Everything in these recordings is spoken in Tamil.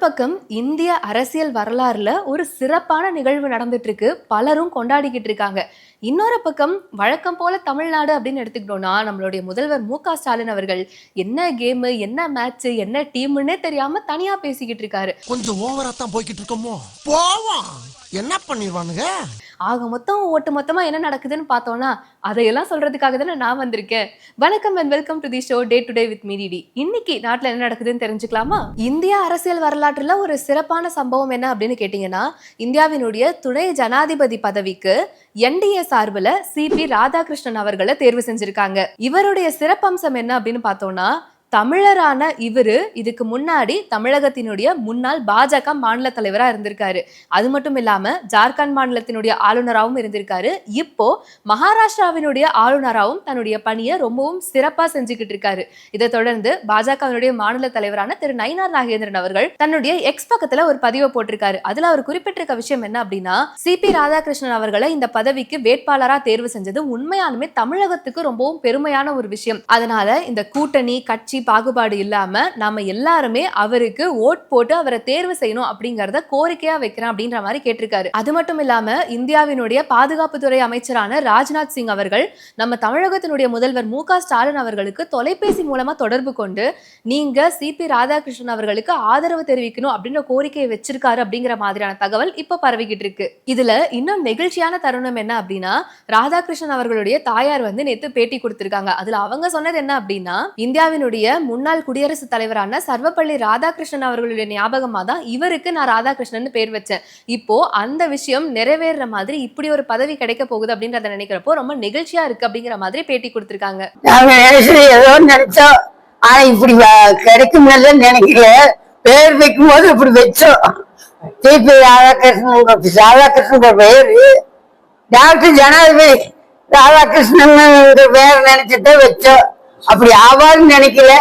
பக்கம் இந்திய அரசியல் வரலாறுல ஒரு சிறப்பான நிகழ்வு நடந்துட்டு இருக்கு பலரும் கொண்டாடிக்கிட்டு இருக்காங்க இன்னொரு பக்கம் வழக்கம் போல தமிழ்நாடு அப்படின்னு எடுத்துக்கிட்டோம்னா நம்மளுடைய முதல்வர் மு க ஸ்டாலின் அவர்கள் என்ன கேமு என்ன மேட்ச் என்ன டீம்னே தெரியாம தனியா பேசிக்கிட்டு இருக்காரு கொஞ்சம் ஓவரா தான் போய்கிட்டு இருக்கோமோ போவோம். என்ன பண்ணிடுவானுங்க ஆக மொத்தம் ஒட்டு மொத்தமா என்ன நடக்குதுன்னு பார்த்தோம்னா அதையெல்லாம் சொல்றதுக்காக தானே நான் வந்திருக்கேன். வணக்கம் and welcome to the show day to day with மீடிடி இன்னைக்கு நாட்டில் என்ன நடக்குதுன்னு தெரிஞ்சுக்கலாமா? இந்திய அரசியல் வரலாற்றுல ஒரு சிறப்பான சம்பவம் என்ன அப்படின்னு கேட்டீங்கன்னா இந்தியாவினுடைய துணை ஜனாதிபதி பதவிக்கு என்டிஏ சார்பில் சிபி ராதாகிருஷ்ணன் அவர்களை தேர்வு செஞ்சிருக்காங்க. இவருடைய சிறப்பம்சம் என்ன அப்படின்னு பார்த்தோம்னா தமிழரான இவரு இதுக்கு முன்னாடி தமிழகத்தினுடைய முன்னாள் பாஜக மாநில தலைவராக இருந்திருக்காரு. அது மட்டும் இல்லாமல் ஜார்க்கண்ட் மாநிலத்தினுடைய ஆளுநராகவும் இருந்திருக்காரு. இப்போ மகாராஷ்டிராவினுடைய ஆளுநராகவும் தன்னுடைய பணியை ரொம்பவும் சிறப்பாக செஞ்சுக்கிட்டு இருக்காரு. இதை தொடர்ந்து பாஜகவினுடைய மாநில தலைவரான திரு நயினார் நாகேந்திரன் அவர்கள் தன்னுடைய எக்ஸ் பக்கத்தில் ஒரு பதிவை போட்டிருக்காரு. அதில் அவர் குறிப்பிட்டிருக்க விஷயம் என்ன அப்படின்னா சிபி ராதாகிருஷ்ணன் அவர்களை இந்த பதவிக்கு வேட்பாளராக தேர்வு செஞ்சது உண்மையாலுமே தமிழகத்துக்கு ரொம்பவும் பெருமையான ஒரு விஷயம். அதனால இந்த கூட்டணி கட்சி பாகுபாடு இல்லாம நம்ம எல்லாருமே அவருக்கு ஓட் போட்டு அவரை தேர்வு செய்யணும் அப்படிங்கறத கோரிக்கையா வைக்கிறேன் அப்படின்ற மாதிரி கேட்டிருக்காரு. அது மட்டும் இல்லாம இந்தியாவினுடைய பாதுகாப்புத்துறை அமைச்சரான ராஜ்நாத் சிங் அவர்கள் நம்ம தமிழகத்தினுடைய முதல்வர் மு ஸ்டாலின் அவர்களுக்கு தொலைபேசி மூலமா தொடர்பு கொண்டு நீங்க சிபி ராதாகிருஷ்ணன் அவர்களுக்கு ஆதரவு தெரிவிக்கணும் அப்படின்ற கோரிக்கையை வச்சிருக்காரு அப்படிங்கிற மாதிரியான தகவல் இப்ப பரவிக்கிட்டு இருக்கு. இதுல இன்னும் நெகிழ்ச்சியான தருணம் என்ன அப்படின்னா ராதாகிருஷ்ணன் அவர்களுடைய தாயார் வந்து நேத்து பேட்டி கொடுத்திருக்காங்க. அதுல அவங்க சொன்னது என்ன அப்படின்னா இந்தியாவினுடைய முன்னாள் குடியரசுத் தலைவரான சர்வப்பள்ளி ராதாகிருஷ்ணன் அவர்களுடைய ஞாபகமாக தான் இவருக்கு நான் ராதாகிருஷ்ணன் பேர் வச்சேன். இப்போ அந்த விஷயம் நிறைவேறுற மாதிரி இப்படி ஒரு பதவி கிடைக்க போகுது அப்படின்றத நினைக்கிறப்போ ரொம்ப நிகழ்ச்சியா இருக்கு அப்படிங்கிற மாதிரி பேட்டி கொடுத்திருக்காங்க. ஏதோ நினைச்சோம். ஆனா இப்படி கிடைக்கும் நினைக்கல. பேர் வைக்கும் போது இப்படி வச்சோம். டிபி ராதாகிருஷ்ணன் ராதாகிருஷ்ணன் பேரு. டாக்டர் ஜனாதிபதி ராதாகிருஷ்ணன் பேர் நினைச்சிட்டு வச்சோம். அப்படி ஆவான்னு நினைக்கல.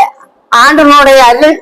ஆண்டனுடைய அருள்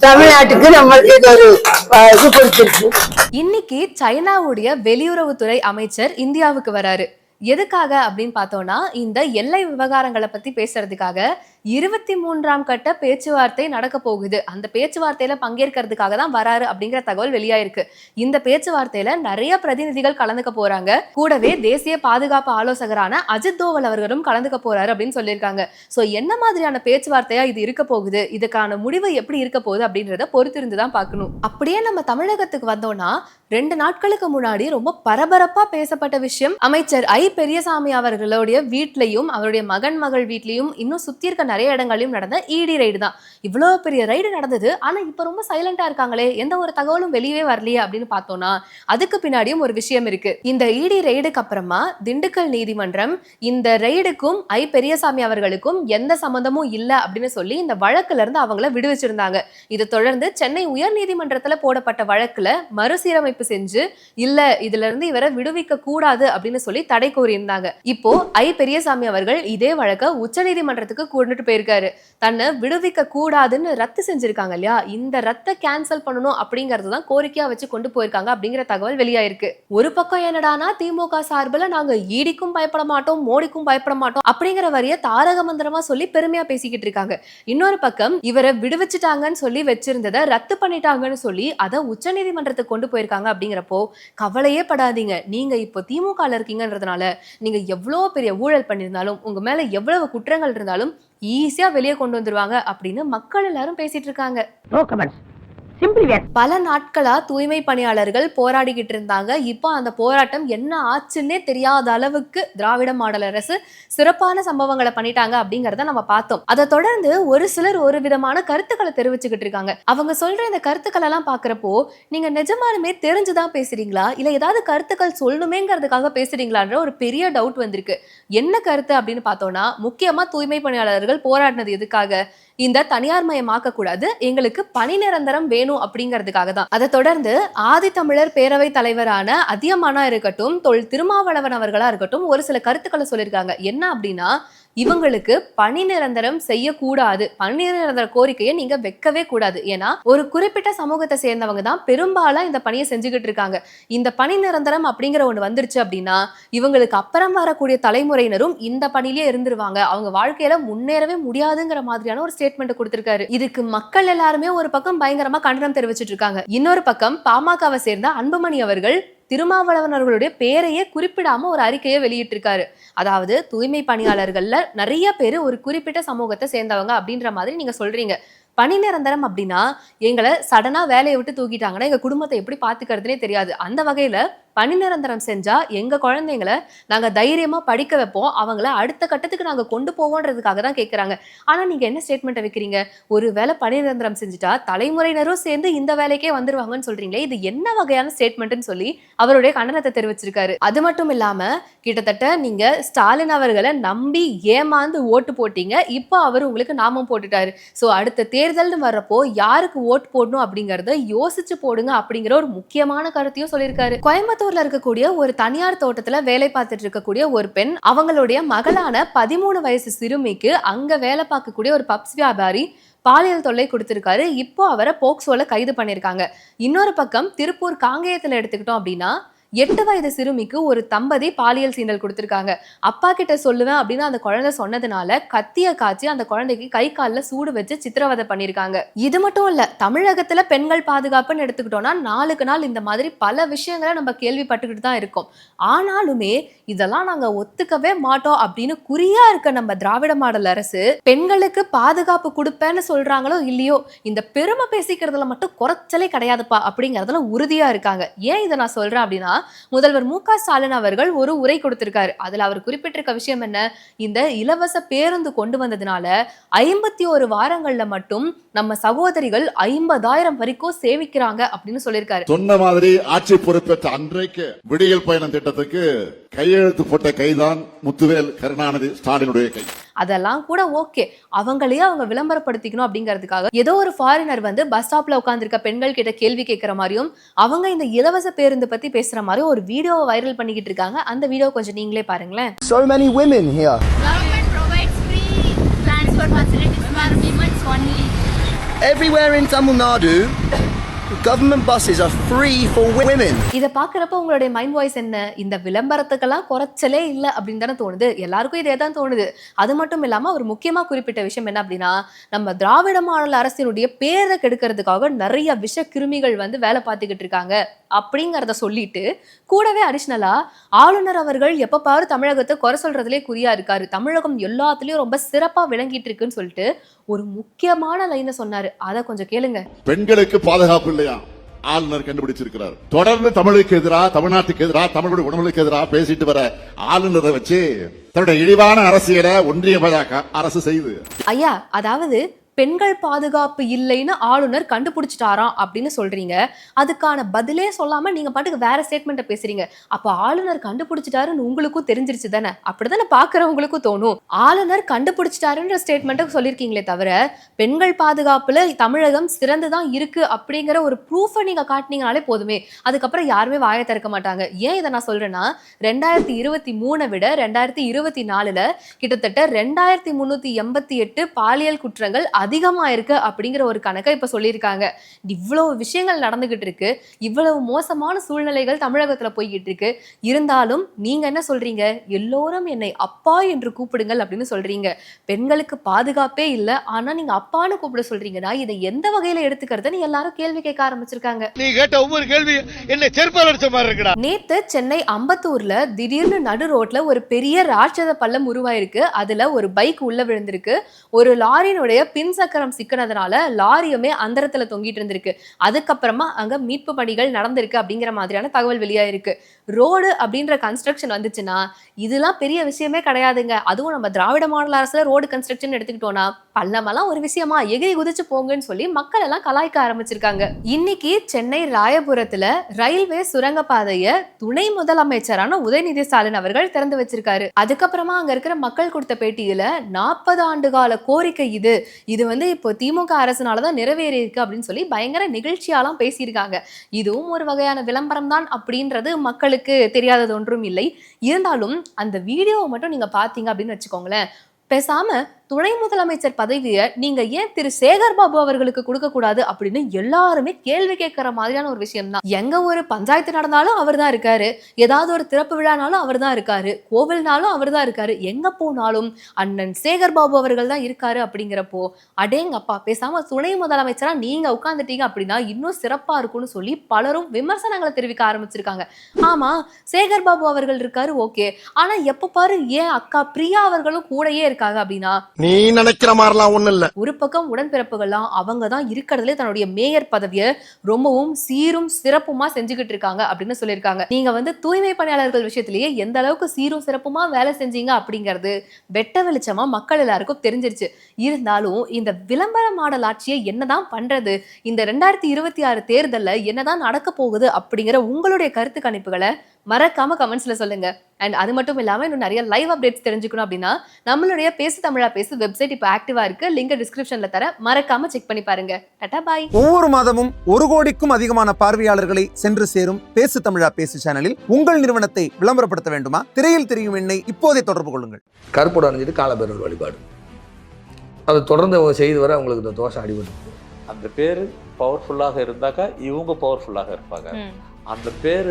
தமிழ்நாட்டுக்கு நம்மளுக்கு இது ஒரு அஹ், இது கொடுத்துருக்கு. இன்னைக்கு சைனாவுடைய வெளியுறவுத்துறை அமைச்சர் இந்தியாவுக்கு வராரு. எதுக்காக அப்படின்னு பார்த்தோம்னா இந்த எல்லை விவகாரங்களை பத்தி பேசுறதுக்காக இருபத்தி மூன்றாம் கட்ட பேச்சுவார்த்தை நடக்க போகுது. அந்த பேச்சுவார்த்தையில பங்கேற்கிறதுக்காக தான் வராரு அப்படிங்கிற தகவல் வெளியாயிருக்கு. இந்த பேச்சுவார்த்தையில நிறைய பிரதிநிதிகள் கலந்துக்க போறாங்க. கூடவே தேசிய பாதுகாப்பு ஆலோசகரான அஜித் தோவல் அவர்களும் கலந்துக்க போறாரு அப்படின்னு சொல்லியிருக்காங்க. சோ என்ன மாதிரியான பேச்சுவார்த்தையா இது இருக்க போகுது? இதுக்கான முடிவு எப்படி இருக்க போகுது அப்படின்றத பொறுத்திருந்து தான் பார்க்கணும். அப்படியே நம்ம தமிழகத்துக்கு வந்தோம்னா ரெண்டு நாட்களுக்கு முன்னாடி ரொம்ப பரபரப்பா பேசப்பட்ட விஷயம் அமைச்சர் ஐ பெரியசாமி அவர்களுடைய வீட்லயும் அவருடைய மகன் மகள் வீட்லையும் இன்னும் சுத்தி இருக்க நிறைய இடங்களையும் நடந்த இடி ரைடு தான். இவ்வளோ பெரிய ரைடு நடந்தது. ஆனா இப்போ ரொம்ப சைலண்டா இருக்காங்களே. எந்த ஒரு தகவலும் வெளியவே வரலையே அப்படின்னு பார்த்தோம்னா அதுக்கு பின்னாடியும் ஒரு விஷயம் இருக்கு. இந்த இடி ரைடுக்கு அப்புறமா திண்டுக்கல் நீதிமன்றம் இந்த ரைடுக்கும் ஐ பெரியசாமி அவர்களுக்கும் எந்த சம்மந்தமும் இல்லை அப்படின்னு சொல்லி இந்த வழக்குல இருந்து அவங்கள விடுவிச்சிருந்தாங்க. இதை தொடர்ந்து சென்னை உயர்நீதிமன்றத்துல போடப்பட்ட வழக்குல மறுசீரமைப்பு செஞ்சு இல்ல இதுல இருந்து இவரை விடுவிக்க கூடாது அப்படின்னு சொல்லி தடை கோரியிருந்தாங்க. இப்போ ஐ பெரியசாமி அவர்கள் இதே வழக்க உச்சநீதிமன்றத்துக்கு கொண்டுட்டு போயிருக்காரு. தன்னை விடுவிக்க கூடாதுன்னு ரத்து செஞ்சிருக்காங்க இல்லையா? இந்த ரத்தை கேன்சல் பண்ணணும் அப்படிங்கறது தான் கோரிக்கையா வச்சு கொண்டு போயிருக்காங்க அப்படிங்கிற தகவல் வெளியாயிருக்கு. ஒரு பக்கம் என்னடானா திமுக சார்பில் நாங்க ஈடிக்கும் பயப்பட மாட்டோம் மோடிக்கும் பயப்பட மாட்டோம் அப்படிங்கிற வரிய தாரக மந்திரமா சொல்லி பெருமையா பேசிக்கிட்டு இருக்காங்க. இன்னொரு பக்கம் இவரை விடுவிச்சிட்டாங்கன்னு சொல்லி வச்சிருந்ததை ரத்து பண்ணிட்டாங்கன்னு சொல்லி அதை உச்சநீதிமன்றத்துக்கு கொண்டு போயிருக்காங்க அப்படிங்கிறப்போ கவலையே படாதீங்க. நீங்க இப்போ திமுக இருக்கீங்கன்றதுனால நீங்க எவ்வளோ பெரிய ஊழல் பண்ணியிருந்தாலும் உங்க மேல எவ்வளவு குற்றங்கள் இருந்தாலும் ஈஸியா வெளியே கொண்டு வந்துருவாங்க அப்படின்னு மக்கள் எல்லாரும் பேசிட்டு இருக்காங்க. வேர் பல நாட்களா தூய்மை பணியாளர்கள் போராடிக்கிட்டு இருந்தாங்க. இப்போ அந்த போராட்டம் என்ன ஆச்சுன்னே தெரியாத அளவுக்கு திராவிட மாடல் அரசு சிறப்பான சம்பவங்களை பண்ணிட்டாங்க அப்படிங்கறத நம்ம பார்த்தோம். அதை தொடர்ந்து ஒரு சிலர் ஒரு விதமான கருத்துக்களை தெரிவிச்சுக்கிட்டு இருக்காங்க. அவங்க சொல்ற இந்த கருத்துக்கள் எல்லாம் பாக்குறப்போ நீங்க நிஜமானுமே தெரிஞ்சுதான் பேசுறீங்களா? இல்ல ஏதாவது கருத்துக்கள் சொல்லணுமேங்கிறதுக்காக பேசுறீங்களான்ற ஒரு பெரிய டவுட் வந்திருக்கு. என்ன கருத்து அப்படின்னு பார்த்தோம்னா முக்கியமா தூய்மை பணியாளர்கள் போராடினது எதுக்காக? இந்த தனியார் மயமாக்க கூடாது எங்களுக்கு பணி நிரந்தரம் வேணும் அப்படிங்கிறதுக்காக தான். அதை தொடர்ந்து ஆதித்தமிழர் பேரவை தலைவரான அதியமானா இருக்கட்டும் தொல் திருமாவளவன் அவர்களா இருக்கட்டும் ஒரு சில கருத்துக்களை சொல்லியிருக்காங்க. என்ன அப்படின்னா இவங்களுக்கு பணி நிரந்தரம் செய்யக்கூடாது. பணி நிரந்தர கோரிக்கையை நீங்க வைக்கவே கூடாது. ஏன்னா ஒரு குறிப்பிட்ட சமூகத்தை சேர்ந்தவங்க தான் பெரும்பாலும் இந்த பணியை செஞ்சுக்கிட்டு இருக்காங்க. இந்த பணி நிரந்தரம் அப்படிங்கிற ஒன்று வந்துருச்சு அப்படின்னா இவங்களுக்கு அப்புறம் வரக்கூடிய தலைமுறையினரும் இந்த பணியிலே இருந்துருவாங்க. அவங்க வாழ்க்கையில முன்னேறவே முடியாதுங்கிற மாதிரியான ஒரு ஸ்டேட்மெண்ட் கொடுத்திருக்காரு. இதுக்கு மக்கள் எல்லாருமே ஒரு பக்கம் பயங்கரமா கண்டனம் தெரிவிச்சிட்டு இருக்காங்க. இன்னொரு பக்கம் பாமகவை சேர்ந்த அன்புமணி அவர்கள் திருமாவளவன் அவர்களுடைய பேரையே குறிப்பிடாம ஒரு அறிக்கையை வெளியிட்டிருக்காரு. அதாவது தூய்மை பணியாளர்கள்ல நிறைய பேர் ஒரு குறிப்பிட்ட சமூகத்தை சேர்ந்தவங்க அப்படின்ற மாதிரி நீங்க சொல்றீங்க. பணி நிரந்தரம் அப்படின்னா எங்களை சடனா வேலையை விட்டு தூக்கிட்டாங்கன்னா எங்க குடும்பத்தை எப்படி பாத்துக்கிறதுனே தெரியாது. அந்த வகையில பணி நிரந்தரம் செஞ்சா எங்க குழந்தைங்களை நாங்க தைரியமா படிக்க வைப்போம். அவங்கள அடுத்த கட்டத்துக்கு நாங்க கொண்டு போவோன்றதுக்காக தான் கேட்குறாங்க ஆனா நீங்க என்ன ஸ்டேட்மெண்ட் வைக்கிறீங்க? ஒரு வேலை பணி நிரந்தரம் செஞ்சுட்டா தலைமுறையினரும் சேர்ந்து இந்த வேலைக்கே வந்துருவாங்கன்னு சொல்றீங்களே இது என்ன வகையான ஸ்டேட்மெண்ட்னு சொல்லி அவருடைய கண்டனத்தை தெரிவிச்சிருக்காரு. அது மட்டும் இல்லாம கிட்டத்தட்ட நீங்க ஸ்டாலின் அவர்களை நம்பி ஏமாந்து ஓட்டு போட்டீங்க. இப்போ அவர் உங்களுக்கு நாமம் போட்டுட்டாரு. சோ அடுத்த தேர்தல்னு வர்றப்போ யாருக்கு ஓட்டு போடணும் அப்படிங்கறத யோசிச்சு போடுங்க அப்படிங்கிற ஒரு முக்கியமான கருத்தையும் சொல்லியிருக்காரு. கோயம்புத்தூர் கோயம்புத்தூர்ல இருக்கக்கூடிய ஒரு தனியார் தோட்டத்துல வேலை பார்த்துட்டு இருக்கக்கூடிய ஒரு பெண் அவங்களுடைய மகளான பதிமூணு வயசு சிறுமிக்கு அங்க வேலை பார்க்கக்கூடிய ஒரு பப்ஸ் வியாபாரி பாலியல் தொல்லை கொடுத்திருக்காரு. இப்போ அவரை போக்சோல கைது பண்ணியிருக்காங்க இன்னொரு பக்கம் திருப்பூர் காங்கேயத்துல எடுத்துக்கிட்டோம் அப்படின்னா எட்டு வயது சிறுமிக்கு ஒரு தம்பதி பாலியல் சீண்டல் கொடுத்துருக்காங்க. அப்பா கிட்ட சொல்லுவேன் அப்படின்னு அந்த குழந்தை சொன்னதுனால கத்திய காய்ச்சி அந்த குழந்தைக்கு கை காலில் சூடு வச்சு சித்திரவதை பண்ணியிருக்காங்க. இது மட்டும் இல்ல தமிழகத்துல பெண்கள் பாதுகாப்புன்னு எடுத்துக்கிட்டோம்னா நாளுக்கு நாள் இந்த மாதிரி பல விஷயங்களை நம்ம கேள்விப்பட்டுக்கிட்டு தான் இருக்கோம். ஆனாலுமே இதெல்லாம் நாங்க ஒத்துக்கவே மாட்டோம் அப்படின்னு குறியா இருக்க நம்ம திராவிட மாடல் அரசு பெண்களுக்கு பாதுகாப்பு கொடுப்பேன்னு சொல்றாங்களோ இல்லையோ இந்த பெருமை பேசிக்கிறதுல மட்டும் குறைச்சலே கிடையாதுப்பா அப்படிங்கறதுல உறுதியா இருக்காங்க. ஏன் இதை நான் சொல்றேன் அப்படின்னா முதல்வர் மு க ஸ்டாலின் அவர்கள் ஒரு உரை கொடுத்திருக்காரு. அதுல அவர் குறிப்பிட்டிருக்க விஷயம் என்ன? இந்த இலவச பேருந்து கொண்டு வந்ததுனால ஐம்பத்தி ஒரு வாரங்கள்ல மட்டும் நம்ம சகோதரிகள் ஐம்பதாயிரம் வரைக்கும் சேவிக்கிறாங்க அப்படின்னு சொல்லியிருக்காரு. சொன்ன மாதிரி ஆட்சி பொறுப்பேற்ற அன்றைக்கு விடியல் பயணம் திட்டத்துக்கு கையெழுத்து போட்ட கைதான் முத்துவேல் கருணாநிதி ஸ்டாலினுடைய கை. அதெல்லாம் கூட ஓகே அவங்களையே அவங்க விளம்பரப்படுத்திக்கணும் அப்படிங்கிறதுக்காக ஏதோ ஒரு ஃபாரினர் வந்து பஸ் ஸ்டாப்ல உட்காந்துருக்க பெண்கள் கிட்ட கேள்வி கேட்கிற மாதிரியும் அவங்க இந்த இலவச பேருந்து பத்தி பேசுற மாதிரியும் ஒரு வீடியோவை வைரல் பண்ணிக்கிட்டு இருக்காங்க அந்த வீடியோ கொஞ்சம் நீங்களே பாருங்களேன் So many women here. Government provides free transport facilities for women only. Everywhere in Tamil Nadu, government buses are free for women. இதை பாக்குறப்ப உங்களுடைய மைண்ட் வாய்ஸ் என்ன? இந்த விளம்பரத்துக்கெல்லாம் குறைச்சலே இல்லை அப்படின்னு தானே தோணுது. எல்லாருக்கும் இதே தான் தோணுது. அது மட்டும் இல்லாம அவர் முக்கியமா குறிப்பிட்ட விஷயம் என்ன அப்படின்னா நம்ம திராவிட மாடல் அரசினுடைய பேரை கெடுக்கிறதுக்காக நிறைய விஷ கிருமிகள் வந்து வேலை பார்த்துக்கிட்டு இருக்காங்க அப்படிங்கிறத சொல்லிட்டு கூடவே அடிஷ்னலா ஆளுநர் அவர்கள் எப்ப பாரு தமிழகத்தை குறை சொல்றதுலே குறியா இருக்காரு. தமிழகம் எல்லாத்துலயும் ரொம்ப சிறப்பா விளங்கிட்டு இருக்குன்னு சொல்லிட்டு ஒரு முக்கியமான லைனை சொன்னாரு. அதை கொஞ்சம் கேளுங்க. பெண்களுக்கு பாதுகாப்பு இல்லையா? ஆளுநர் கண்டுபிடிச்சிருக்கிறார். தொடர்ந்து தமிழுக்கு எதிராக தமிழ்நாட்டுக்கு எதிராக தமிழுடைய உணவுகளுக்கு எதிராக பேசிட்டு வர ஆளுநரை வச்சு தன்னுடைய இழிவான அரசியலை ஒன்றிய பாஜக அரசு செய்து. ஐயா அதாவது பெண்கள் பாதுகாப்பு இல்லைன்னு ஆளுநர் கண்டுபிடிச்சிட்டாராம் அப்படின்னு சொல்றீங்க. அதுக்கான பதிலே சொல்லாம நீங்க பாட்டுக்கு வேற ஸ்டேட்மெண்ட்டை பேசுறீங்க. அப்ப ஆளுநர் கண்டுபிடிச்சிட்டாருன்னு உங்களுக்கும் தெரிஞ்சிருச்சு தானே? அப்படிதானே பாக்குறவங்களுக்கும் தோணும். ஆளுநர் கண்டுபிடிச்சிட்டாருன்ற ஸ்டேட்மெண்ட்டை சொல்லியிருக்கீங்களே தவிர பெண்கள் பாதுகாப்புல தமிழகம் சிறந்துதான் இருக்கு அப்படிங்கிற ஒரு ப்ரூஃபை நீங்க காட்டினீங்கனாலே போதுமே. அதுக்கப்புறம் யாருமே வாயை திறக்க மாட்டாங்க. ஏன் இதை நான் சொல்றேன்னா ரெண்டாயிரத்தி இருபத்தி மூணை விட ரெண்டாயிரத்தி இருபத்தி நாலுல கிட்டத்தட்ட ரெண்டாயிரத்தி முன்னூத்தி எண்பத்தி எட்டு பாலியல் குற்றங்கள் அதிகமா இருக்கு அப்படிங்கிற ஒரு கணக்கை இப்ப சொல்லியிருக்காங்க. இவ்வளவு விஷயங்கள் நடந்துகிட்டு இருக்கு. இவ்வளவு மோசமான சூழ்நிலைகள் தமிழகத்துல போய்கிட்டு இருக்கு. இருந்தாலும் நீங்க என்ன சொல்றீங்க? எல்லோரும் என்னை அப்பா என்று கூப்பிடுங்கள் அப்படின்னு சொல்றீங்க. பெண்களுக்கு பாதுகாப்பே இல்லை. ஆனா நீங்க அப்பான்னு கூப்பிட சொல்றீங்கன்னா இதை எந்த வகையில எடுத்துக்கிறதுன்னு எல்லாரும் கேள்வி கேட்க ஆரம்பிச்சிருக்காங்க. நீ கேட்ட ஒவ்வொரு கேள்வி என்ன செருப்பால் அடிச்ச மாதிரி இருக்குடா. நேத்து சென்னை அம்பத்தூர்ல திடீர்னு நடு ரோட்ல ஒரு பெரிய ராட்சத பள்ளம் உருவாயிருக்கு. அதுல ஒரு பைக் உள்ள விழுந்திருக்கு. ஒரு லாரியினுடைய பின் சக்கரம் சிக்கினதுனால லாரியுமே அந்தரத்துல தொங்கிட்டு இருந்திருக்கு. அதுக்கப்புறமா அங்க மீட்பு பணிகள் நடந்திருக்கு அப்படிங்கிற மாதிரியான தகவல் வெளியாயிருக்கு. ரோடு அப்படின்ற கன்ஸ்ட்ரக்ஷன் வந்துச்சுன்னா இதெல்லாம் பெரிய விஷயமே கிடையாதுங்க. அதுவும் நம்ம திராவிட மாடல் அரசுல ரோடு கன்ஸ்ட்ரக்ஷன் எடுத்துக்கிட்டோம்னா பள்ளமெல்லாம் ஒரு விஷயமா எகிரி குதிச்சு போங்கன்னு சொல்லி மக்கள் எல்லாம் கலாய்க்க ஆரம்பிச்சிருக்காங்க. இன்னைக்கு சென்னை ராயபுரத்துல ரயில்வே சுரங்கப்பாதைய துணை முதலமைச்சரான உதயநிதி ஸ்டாலின் அவர்கள் திறந்து வச்சிருக்காரு. அதுக்கப்புறமா அங்க இருக்கிற மக்கள் கொடுத்த பேட்டியில நாற்பது ஆண்டு கால கோரிக்கை இது. இது வந்து இப்போ திமுக அரசுனாலதான் நிறைவேறி இருக்கு அப்படின்னு சொல்லி பயங்கர நிகழ்ச்சியாலாம் பேசியிருக்காங்க. இதுவும் ஒரு வகையான விளம்பரம் தான் அப்படின்றது மக்களுக்கு தெரியாதது ஒன்றும் இல்லை. இருந்தாலும் அந்த வீடியோவை மட்டும் நீங்க பாத்தீங்க அப்படின்னு வச்சுக்கோங்களேன். பேசாம துணை முதலமைச்சர் பதவியை நீங்க ஏன் திரு சேகர் பாபு அவர்களுக்கு கொடுக்க கூடாது அப்படின்னு எல்லாருமே கேள்வி கேட்கிற மாதிரியான ஒரு விஷயம் தான் எங்க ஒரு பஞ்சாயத்து நடந்தாலும் அவர் தான் இருக்காரு. ஏதாவது ஒரு திறப்பு விழானாலும் அவர் தான் இருக்காரு. கோவில்னாலும் அவர் தான் இருக்காரு. எங்க போனாலும் அண்ணன் சேகர் பாபு அவர்கள் தான் இருக்காரு அப்படிங்கிறப்போ அடேங்கப்பா பேசாம துணை முதலமைச்சரா நீங்க உட்கார்ந்துட்டீங்க அப்படின்னா இன்னும் சிறப்பா இருக்கும்னு சொல்லி பலரும் விமர்சனங்களை தெரிவிக்க ஆரம்பிச்சிருக்காங்க. ஆமா சேகர் பாபு அவர்கள் இருக்காரு ஓகே. ஆனா எப்ப பாரு ஏன் அக்கா பிரியா அவர்களும் கூடயே இருக்காங்க அப்படின்னா நீ நினைக்கிற மாதிரிலாம் ஒண்ணு இல்ல. ஒரு பக்கம் உடன்பிறப்புகள்லாம் அவங்க தான் இருக்கிறதுல தன்னுடைய மேயர் பதவியை ரொம்பவும் சீரும் சிறப்புமா செஞ்சுக்கிட்டு இருக்காங்க அப்படின்னு சொல்லியிருக்காங்க. நீங்க வந்து தூய்மை பணியாளர்கள் விஷயத்திலேயே எந்த அளவுக்கு சீரும் சிறப்புமா வேலை செஞ்சீங்க அப்படிங்கிறது வெட்ட வெளிச்சமா மக்கள் எல்லாருக்கும் தெரிஞ்சிருச்சு. இருந்தாலும் இந்த விளம்பர மாடல் ஆட்சியை என்னதான் பண்றது? இந்த ரெண்டாயிரத்தி இருபத்தி ஆறு தேர்தலில் என்னதான் நடக்க போகுது அப்படிங்கிற உங்களுடைய கருத்து கணிப்புகளை மறக்காம கமெண்ட்ஸ்ல சொல்லுங்க. அண்ட் அது மட்டும் இல்லாம இன்னும் நிறைய லைவ் அப்டேட்ஸ் தெரிஞ்சுக்கணும் அப்படின்னா நம்மளுடைய பேசு தமிழா பேசு வெப்சைட் இப்போ ஆக்டிவா இருக்கு. லிங்க் டிஸ்கிரிப்ஷன்ல தர மறக்காம செக் பண்ணி பாருங்க. டாடா பாய் ஒவ்வொரு மாதமும் ஒரு கோடிக்கும் அதிகமான பார்வையாளர்களை சென்று சேரும் பேசு தமிழா பேசு சேனலில் உங்கள் நிறுவனத்தை விளம்பரப்படுத்த வேண்டுமா? திரையில் தெரியும் எண்ணை இப்போதே தொடர்பு கொள்ளுங்கள். கருப்போடு அணிஞ்சிட்டு காலபைரவர் வழிபாடு. அதை தொடர்ந்து அவங்க செய்து வர அவங்களுக்கு இந்த தோஷம் அடிபடும் அந்த பேர் பவர்ஃபுல்லாக இருந்தாக்கா இவங்க பவர்ஃபுல்லாக இருப்பாங்க. அந்த பேர்